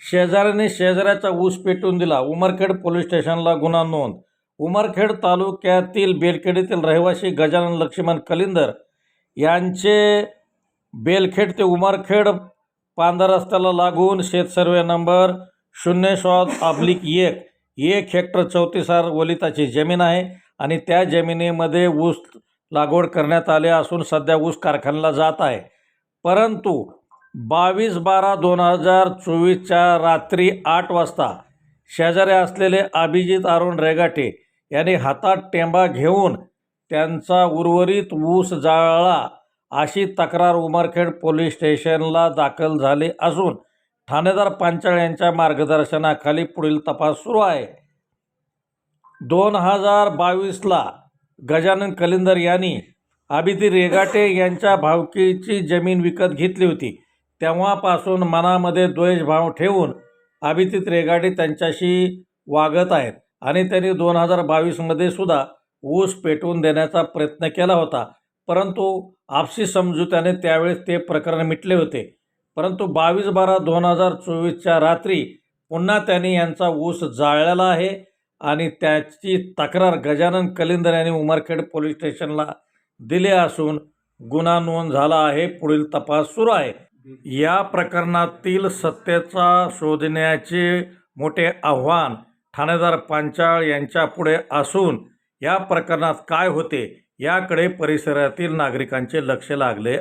शेजाऱ्याने शेजाऱ्याचा ऊस पेटून दिला. उमरखेड पोलीस स्टेशनला गुन्हा नोंद. उमरखेड तालुक्यातील बेलखेडीतील रहिवासी गजानन लक्ष्मण कलिंदर यांचे बेलखेड ते उमरखेड पांढर रस्त्याला लागून शेत सर्वे नंबर शून्य सात ऑब्लिक एक. एक हेक्टर चौतीसार वलिताची जमीन आहे आणि त्या जमिनीमध्ये ऊस लागवड करण्यात आले असून सध्या ऊस कारखान्याला जात आहे. परंतु बावीस बारा दोन हजार चोवीसच्या रात्री आठ वाजता शेजारी असलेले अभिजित अरुण रेगाटे यांनी हातात टेंबा घेऊन त्यांचा उर्वरित ऊस जाळला अशी तक्रार उमरखेड पोलीस स्टेशनला दाखल झाली असून ठाणेदार पांचाळ यांच्या मार्गदर्शनाखाली पुढील तपास सुरू आहे. दोन हजार बावीसला गजानन कलिंदर यांनी अभिती रेगाटे यांच्या भावकीची जमीन विकत घेतली होती. तेव्हापासून मनामध्ये द्वेषभाव ठेवून अभिजित रेगाडे त्यांच्याशी वागत आहेत. आणि त्यांनी दोन हजार बावीसमध्ये सुद्धा ऊस पेटवून देण्याचा प्रयत्न केला होता. परंतु आपसी समजुत्याने त्यावेळेस ते प्रकरण मिटले होते. परंतु बावीस बारा दोन हजार चोवीसच्या रात्री पुन्हा त्यांनी यांचा ऊस जाळलेला आहे आणि त्याची तक्रार गजानन कलिंदर यांनी उमरखेड पोलीस स्टेशनला दिले असून गुन्हा नोंद झाला आहे. पुढील तपास सुरू आहे. या प्रकरणातील सत्तेचा शोधण्याचे मोठे आव्हान ठाणेदार पांचाळ यांच्यापुढे असून या प्रकरणात काय होते याकडे परिसरातील नागरिकांचे लक्ष लागले आहे.